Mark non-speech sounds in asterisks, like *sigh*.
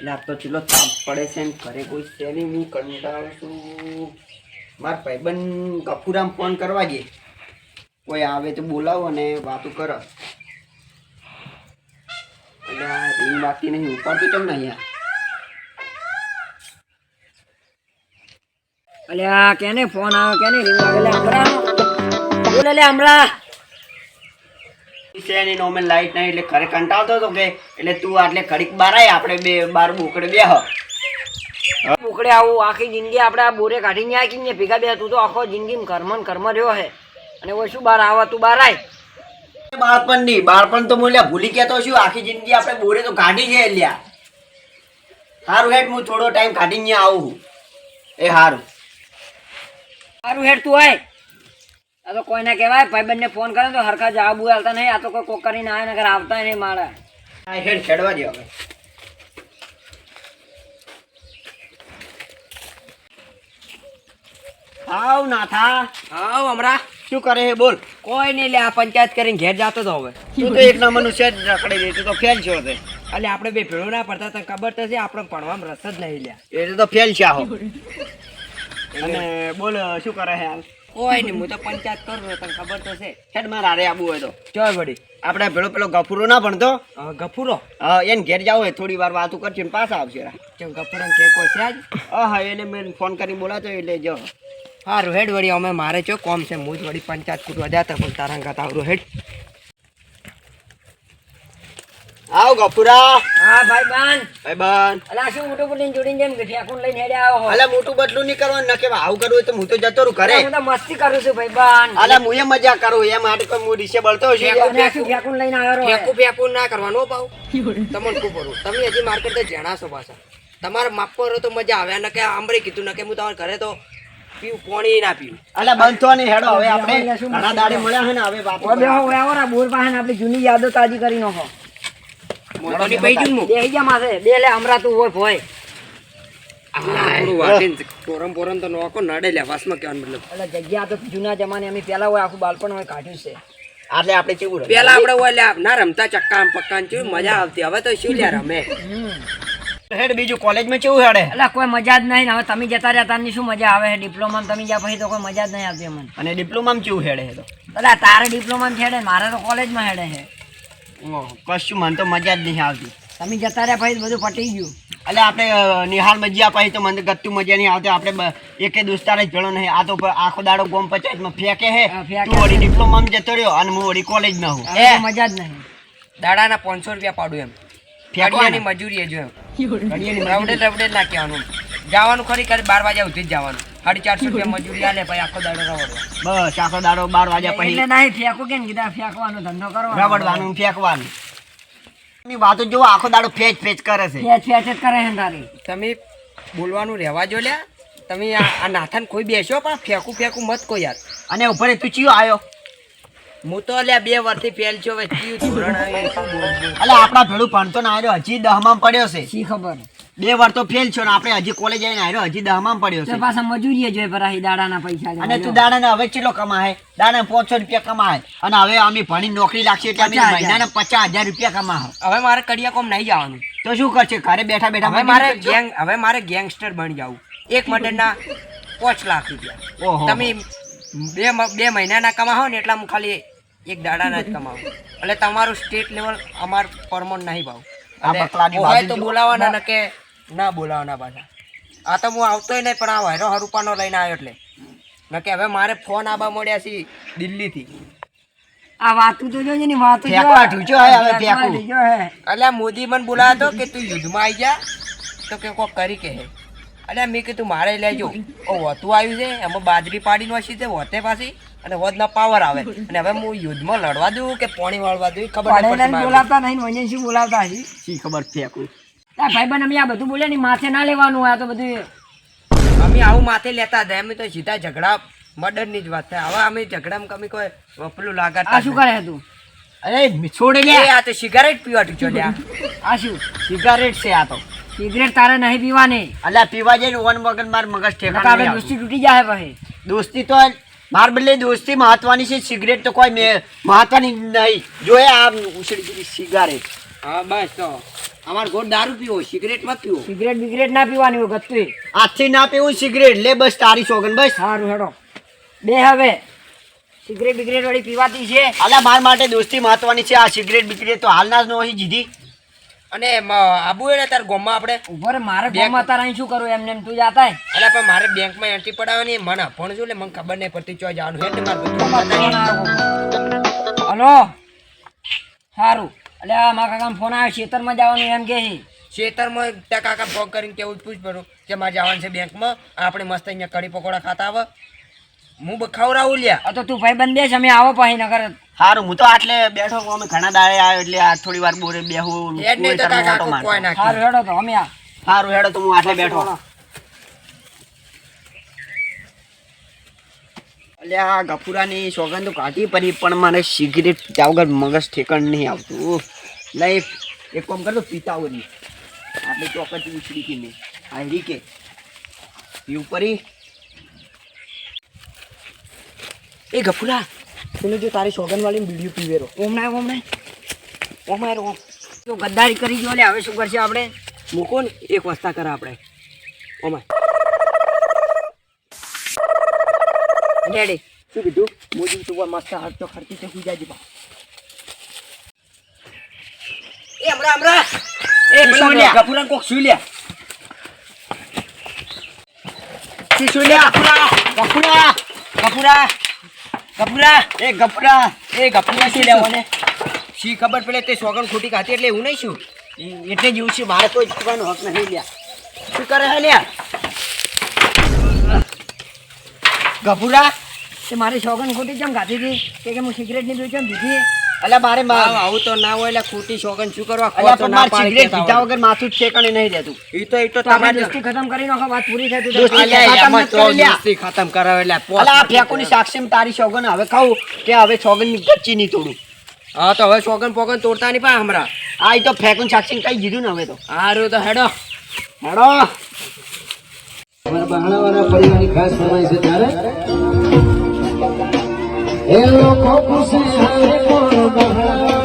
એટલે આ તો તાપ પડે છે ને ઘરે કોઈ છે નહીં, હું કંટાળું છું. મારા ભાઈબંધ ગફુરામ ફોન કરવા જઈએ કોઈ આવે તો બોલાવો અને વાતો કરો. એટલે આ રીંગ બાકી નહીં, ઉપાડતું કેમ નહીં યાર અલ્યા કેને ફોન આવ્યો કેને રીંગ આવે? બોલે લે હમણાં. છે એની નોર્મલ લાઈટ નહીં એટલે ઘરે કંટાળતો હતો કે એટલે તું આટલે ઘડીક બાર આય આપણે બે બાર બોકડે બે હ બોકડે આવું આખી જિંદગી આપણે આ બોરે કાઢીને આખી ને ભેગા બે તું તો આખો જિંદગી કર્મન કર્મ રહ્યો હે. અને ઓય શું બાર આવા તું બાર આય? બાળપણ નહીં બાળપણ તો મૂલ્યા ભૂલી ગયા તો શું? આખી જિંદગી આપણે બોરે તો કાઢી છે લ્યા. સારું હેઠ હું થોડો ટાઈમ કાઢીને આવું એ સારું સારું હેડ તું આય. આ તો કોઈને કહેવાય ભાઈબંધને ફોન કરે તો હરખા જવાબ આવતા નહીં. આ તો કોઈ કોક કરીને આવે નગર આવતા નહીં મારે આ હેઠ ખેડવા દે હવે. આવ નાથા. આવ હમણાં શું કરે હે બોલ. કોઈ નહીં લે આ પંચાયત કરીને ઘેર જતો તો હવે. તું તો એક નંબરનું જ રખડી દે તું તો ફેલ છો તે. એટલે આપણે બે ભેળો ના પડતા તને ખબર તો છે આપણે ભણવામાં રસ જ નહીં લે એટલે તો ફેલ છે આહો. *laughs* અને બોલ શું કરે હે હાલ? કોઈ નહીં હું તો પંચાયત કરું છું, તને ખબર તો છે. હેડ મારે હારે આબુ હોય તો. ચોય વડી આપણે પેલો પેલો ગફુરો ના ભણતો? ગફુરો? હા, એને ઘેર જાવ હોય થોડી વાર વાતું કરશે ને પાછા આવશે. ચમ ગફુરો કે કોઈ છે આજ? હા એને મેં ફોન કરી બોલાતો એટલે જો. હા રોહેડ વળી અમે મારે ચો કોમ છે હું જ વળી પંચાયત કૂટવા જતા પણ તારા કરતા આવરું હેડ આવ ગફુરા હા ભાઈ બાન ભાઈ બાન અલા શું મોટું બટલું જોડીને જેમ ફેંકું લઈને હેડે આવો અલા મોટું બદલું નહીં કરવાનું કે આવું કરવું તો હું તો જતો રહું ઘરે. હું તો મસ્તી કરું છું ભાઈ બાન અલા હું એ મજા કરું. એ માટે કોઈ હું ડીશે બળતો છે ફેકું લઈને આવ્યો રહો ફેકું ફેંકું ના કરવાનો ભાવ તમને શું કરું તમે હજી માર્કેટ તો જણાશો પાછા. તમારા માપ પર તો મજા આવે. ન કે આમરે કીધું ન કે હું તમારા ઘરે તો પીવું પાણી ના પીવું. અલે બંધતો નહીં હેડો. હવે આપણે ઘણા દાડે મળ્યા છે ને હવે બાપુ બોર પાસે આપણી જૂની યાદો તાજી કરી નાખો. મોટોની પૈ જું હું. બે જા માથે બે લે હમણાં હોય. ભોય પોરમ પોરમ તો નોકો નડે લે વાસમાં કહેવાનું મતલબ. એટલે જગ્યા તો જૂના જમાને અમે પેલા હોય આખું બાળપણ હોય કાઢ્યું છે. એટલે આપણે કેવું પેલા આપણે ઓય ના રમતા ચક્કા પક્કા ને મજા આવતી. હવે તો શું રમે? હેડ બીજું કોલેજમાં કેવું હેડે? એટલે કોઈ મજા જ નહીં હવે તમે જતા રહ્યા તારની શું મજા આવે? છે ડિપ્લોમા તમે જ્યાં પછી તો કોઈ મજા જ નહીં આવતી અમને. અને ડિપ્લોમામાં કેવું હેડે તો? એટલે તારે ડિપ્લોમા હેડે મારે તો કોલેજમાં હેડે છે. કશું મને તો મજા જ નહીં આવતી. તમે જતા રહ્યા પછી બધું પટી ગયું. એટલે આપણે નિહાલ મજ્યા પછી તો મને ગત્તું મજા નહીં આવતી. આપણે એકે દોસ્તાર જ ભેળો નહીં. આ તો આખો દાડો ગોમ પંચાયતમાં ફેંકે હે. તું વળી ડિપ્લોમામાં જતો રહ્યો અને હું વળી કોલેજમાં હું? એ મજા જ નહીં. દાડાના પાંચસો રૂપિયા પાડું એમ. ફેંકવાની? મજૂરી એ જો એમ રવડે રવડે ના કહેવાનું. જવાનું ખરી કરી બાર વાગ્યા સુધી જ જવાનું. સાડી ચારસો રૂપિયા મજૂરી આલે પછી આખો દાડો રવડવા. બસ આખો દાડો બાર વાગ્યા પછી. એટલે નહીં ફેંકો કેમ કીધા ફેંકવાનો ધંધો કરો રવડવાનું ફેંકવાનું. ની વાતો જો આખો દાડો ફેચ ફેચ કરે છે. ફેચ ફેચ જ કરે છે તારી. તમે બોલવાનું રહેવા જો લ્યા. તમે આ નાથન કોઈ બેસો પણ ફેંકું ફેંકું મત કોઈ યાર. અને ઉપર તું ચિયો આવ્યો હું તો લ્યા બે વર્ષથી ફેલ છો હવે કયું ધોરણ આવે શું આપણા ભેળું ભણતો ના આવ્યો હજી દહમાં પડ્યો છે. શી ખબર? બે વાર તો ફેલ છો ને આપણે હજી કોલેજ આવીને આવ્યો હજી દહમાં પડ્યો છે. પાછા મજૂરી જોઈએ પરાહી દાડાના પૈસા અને તું દાડાને હવે કેટલો કમાય? દાડા પાંચસો રૂપિયા કમાય. અને હવે અમે ભણી નોકરી લાગશે એટલે અમે પચાસ હજાર. મહિનાના પચાસ હજાર રૂપિયા કમાય હવે મારે કડિયા કોમ નહીં જવાનું. તો શું કરશે? ઘરે બેઠા બેઠા હવે મારે ગેંગ હવે મારે ગેંગસ્ટર બની જવું. એક મટનના પાંચ લાખ રૂપિયા. ઓહો. તમે બે બે મહિનાના કમાવો ને એટલા હું ખાલી એક દાડાના જ કમાવું એટલે તમારું સ્ટેટ લેવલ અમાર પરમોન નહીં ભાવ. આ એટલે બકલાની હોય તો બોલાવાના ને. કે ના બોલાવાના પાછા. આ તો હું આવતોય નહીં પણ આ વાયરો હરુપાનો લઈને આવ્યો એટલે. ન કે હવે મારે ફોન આબા મળ્યા છે દિલ્હીથી. આ વાતું તો જોજે ની વાતું જો. ફેંકવા ઢૂંચો હે હવે ફેંકવા ફેંકવું. હે. અલ્યા મોદી મને બોલાવ્યો તો કે તું યુદ્ધમાં આવી જા? તો કે કોક કરી કે હે. અલ્યા મેં કીધું મારે લેજો ઓ વતું આવ્યું છે. એમાં બાજરી પાડીને વાસી છે વતે પાછી. અને વધના પાવર આવે. અને હવે હું યુદ્ધમાં લડવા દઉં કે પાણી વાળવા દઉં ખબર નહીં. બોલાવતા નહીં ને શું બોલાવતા હજી? શી ખબર ફેંકું ભાઈ બન અમે આ બધું બોલે ને માથે ના લેવાનું આ તો બધું અમે આવું માથે લેતા હતા. અમે તો સીધા ઝઘડા મર્ડરની જ વાત થાય. હવે અમે ઝઘડામાં કમી કોઈ વપલું લાગત આ શું કરે હતું તું? અરે છોડી લે આ તો સિગારેટ પીવા છોડ્યા આ શું? સિગારેટ છે આ તો. સિગરેટ તારે નહીં પીવાની. અલ્યા પીવા જઈને વન વગર માર મગજ ઠેકાણા આપણે દોસ્તી તૂટી જાય ભાઈ દોસ્તી તો માર બદલે દોસ્તી મહત્વની છે સિગરેટ તો કોઈ મે- મહત્વની નહીં. જોયે આ ઉછળી ગયેલી સિગારેટ. હા બસ તો. અમાર ઘોડ દારૂ પીવો સિગરેટ મત પીવો. સિગરેટ બિગરેટ ના પીવાની હોય ગત્તુ. આજથી ના પીવું સિગરેટ. લે બસ તારી સોગન બસ. સારું હેડો. બે હવે. સિગરેટ બિગરેટ વાળી પીવાતી છે. અલા માર માટે દોસ્તી મહત્વની છે. આ સિગરેટ બિગરેટ તો હાલના જ નો જીધી. અને આબુ એને તાર ગોમમાં આપણે? ઉભર મારે ગોમમાં તાર અહીં શું કરું એમને એમ તું જાતા? અલ્યા પણ મારે બેંકમાં એન્ટ્રી પડાવવાની મને પણ જો લે મને ખબર નહીં પડતી ચો જવાનું ને મારે. હલો? સારું. એટલે આ મારા કાકા ફોન આવ્યો ખેતરમાં જવાનું એમ કે ખેતરમાં ત્યાં કાકા ફોન કરીને કેવું પૂછ પડું કે મારે જવાનું છે બેંકમાં? આપણે મસ્ત અહીંયા કઢી પકોડા ખાતા આવે. હું ખવડાવું લ્યા. તો તું ભાઈ બંધ બેસ અમે આવો પછી નગર. સારું હું તો આટલે બેઠો અમે ઘણા દાડે આવ્યો એટલે આ થોડી વાર બોરે બેહું સારું હેડો તો અમે હારું હેડો તો હું આટલે બેઠો. એટલે આ ગફુરાની સોગંદ તો કાઢી પડી પણ મને સિગરેટ પીતા વગર મગજ ઠેકણ નહીં આવતું. લાઈફ એક કામ કરતો પીતા વગરની આપણે ચોકટ ઉછળી કે નહીં હારી કે. પીવું પડી એ ગફુરા પેલો જો તારી સોગન વાળી બીડીઓ પીવેરો ઓમણાય ઓમણાય ઓમણાય ઓમ તો ગદ્દારી કરી ગયો લે હવે શું કરશે આપણે? મૂકો ને એક વસ્તા કરે આપણે. ઓમાય ડેડી શું કીધું? મોજી તું મસ્ત હાથ તો ખર્ચી છે હું જાજી બા એ હમણાં હમણાં. એ શું લ્યા? ગફુરા કોક સુઈ લ્યા શીશુલ્યા ગફુરા કપૂરા કપૂરા એ ગભરા એ ગભરા શું લેવાને? શી ખબર પડે તે સોગન ખોટી ખાતી એટલે એવું નહીં શું? એટલે જેવું છે, મારે તો જીતવાનો હક નહીં લ્યા. શું કરે હે લ્યા? ગભુરા, તે મારી સોગન ખોટી ચમ ગાતી હતી? કે હું સિગરેટની પીવું ચમ પીધી અલ્યા મારે આવ, આવું તો ના હોય એટલે ખોટી સોગન શું કરવા? અલે પણ મારે સિગરેટ પીધા વગર માથું જ ઠેકાણે નહીં રહેતું. ઈ તો ઈ તો તમારે દોસ્તી ખતમ કરી નાખો વાત પૂરી થાય તો દોસ્તી ખતમ અલ્યા, એમાં નથી તો દોસ્તી ખતમ કરાવે એટલે અલે અલ્યા આ ફેકોની સાક્ષી તારી સોગન હવે ખાવું કે હવે સોગનની ગચ્ચી નહીં તોડું? હા તો હવે સોગન પોગન તોડતા નહીં પા હમણાં. આ ઈ તો ફેકુન સાક્ષી કઈ દીધું ને હવે તો. હારું તો હેડો. હેડો. અમારા બહાણાવાળા પરિવારની ખાસ ફરમાઈ છે ત્યારે એ લોકો ખુશી હે